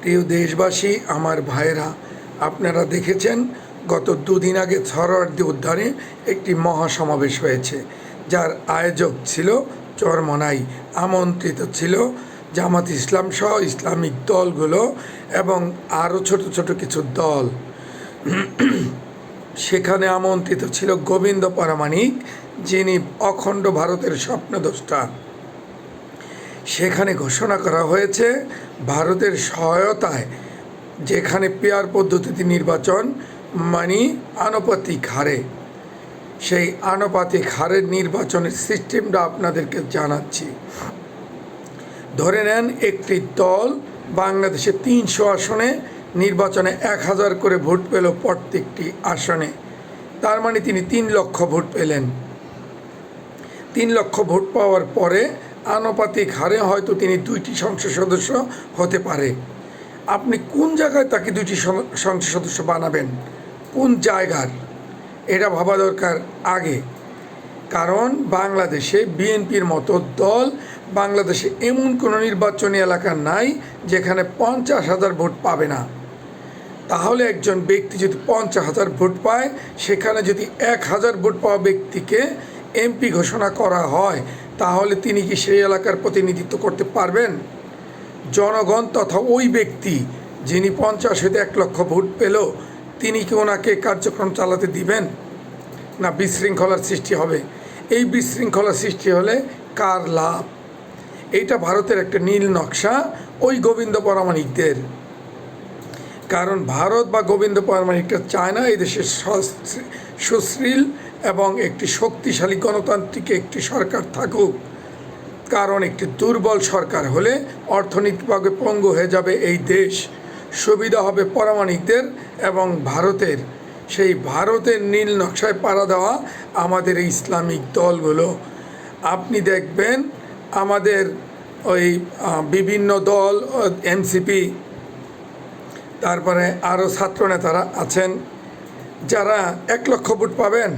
প্রিয় দেশবাসী, আমার ভাইরা আপনারা দেখেছেন গত দুদিন আগে সরোয়ার্দী উদ্যানে একটি মহাসমাবেশ হয়েছে, যার আয়োজক ছিল চরমনাই, আমন্ত্রিত ছিল জামাত ইসলাম সহ ইসলামিক দলগুলো এবং আরও ছোট ছোট কিছু দল। সেখানে আমন্ত্রিত ছিল গোবিন্দ পরামাণিক, যিনি অখণ্ড ভারতের স্বপ্নদ্রষ্টা। সেখানে ঘোষণা করা হয়েছে ভারতের সহায়তায় যেখানে পেয়ার পদ্ধতিতে নির্বাচন মানে আনুপাতিক হারে। সেই আনুপাতিক হারের নির্বাচনের সিস্টেমটা আপনাদেরকে জানাচ্ছি। ধরে নেন একটি দল বাংলাদেশে তিনশো আসনে, নির্বাচনে এক হাজার করে ভোট পেল প্রত্যেকটি আসনে। তার মানে তিনি তিন লক্ষ ভোট পেলেন। তিন লক্ষ ভোট পাওয়ার পরে আনুপাতিক হারে হয়তো তিনি দুইটি সংসদ সদস্য হতে পারে। আপনি কোন জায়গায় তাকে দুইটি সংসদ সদস্য বানাবেন? কোন জায়গার? এটা ভাবা দরকার আগে। কারণ বাংলাদেশে বিএনপির মতো দল বাংলাদেশে এমন কোনো নির্বাচনী এলাকা নাই যেখানে পঞ্চাশ হাজার ভোট পাবে না। তাহলে একজন ব্যক্তি যদি পঞ্চাশ হাজার ভোট পায়, সেখানে যদি এক হাজার ভোট পাওয়া ব্যক্তিকে এমপি ঘোষণা করা হয় তাহলে তিনি কি সেই এলাকার প্রতিনিধিত্ব করতে পারবেন? জনগণ তথা ওই ব্যক্তি যিনি পঞ্চাশ হতে এক লক্ষ ভোট পেল তিনি কি ওনাকে কার্যক্রম চালাতে দিবেন? না, বিশৃঙ্খলার সৃষ্টি হবে। এই বিশৃঙ্খলার সৃষ্টি হলে কার লাভ? এইটা ভারতের একটা নীল নকশা। ওই গোবিন্দ পরামাণিকদের। কারণ ভারত বা গোবিন্দ পরামাণিকটা চায় না এই দেশের সুশ্রীল এবং একটি শক্তিশালী গণতান্ত্রিক একটি সরকার থাকুক। কারণ একটি দুর্বল সরকার হলে অর্থনৈতিকভাবে পঙ্গু হয়ে যাবে এই দেশ। সুবিধা হবে পরামাণিকদের এবং ভারতের। সেই ভারতের নীল নকশায় পাড়া দেওয়া আমাদের এই ইসলামিক দলগুলো। আপনি দেখবেন আমাদের ওই বিভিন্ন দল এনসিপি তারপরে আরও ছাত্রনেতারা আছেন, যারা এক লক্ষ ভোট পাবেন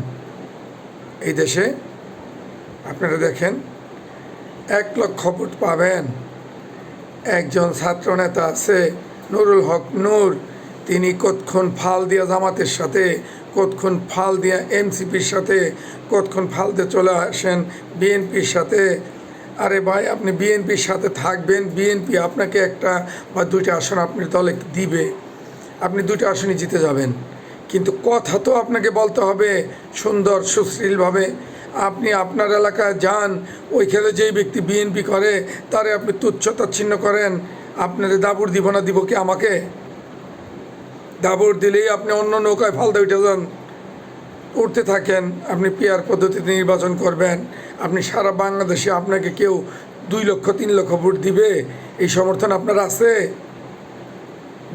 এই দেশে। আপনারা দেখেন, এক লক্ষ ভোট পাবেন। একজন ছাত্রনেতা আছে, নুরুল হক নূর। তিনি কতক্ষণ ফাল দিয়া জামাতের সাথে, কতক্ষণ ফাল দিয়া এমসিপির সাথে, কতক্ষণ ফাল দিয়ে চলে আসেন বিএনপির সাথে আরে ভাই, আপনি বিএনপির সাথে থাকবেন। বিএনপি আপনাকে একটা বা দুইটা আসন আপনার দলে দিবে। আপনি দুইটা আসনই জিতে যাবেন। কিন্তু কথা তো আপনাকে বলতে হবে সুন্দর সুশীলভাবে আপনি আপনার এলাকায় যান ওইখানে যেই ব্যক্তি বিএনপি করে, তারে আপনি তুচ্ছ তাচ্ছিন্ন করেন। আপনার দাবুর দিব না দিব কি আমাকে? দাবুর দিলেই আপনি অন্য নৌকায় ফালতে উঠে যান। উঠতে থাকেন, আপনি পিয়ার পদ্ধতিতে নির্বাচন করবেন, আপনি সারা বাংলাদেশে আপনাকে কেউ দুই লক্ষ, তিন লক্ষ ভোট দিবে, এই সমর্থন আপনার আছে?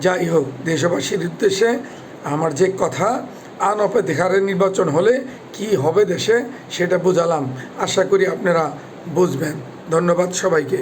যাই হোক, দেশবাসীর উদ্দেশ্যে আমার যে কথা আনপেক্ষিক হারে নির্বাচন হলে কি হবে দেশে, সেটা বুঝালাম। আশা করি আপনারা বুঝবেন। ধন্যবাদ সবাইকে।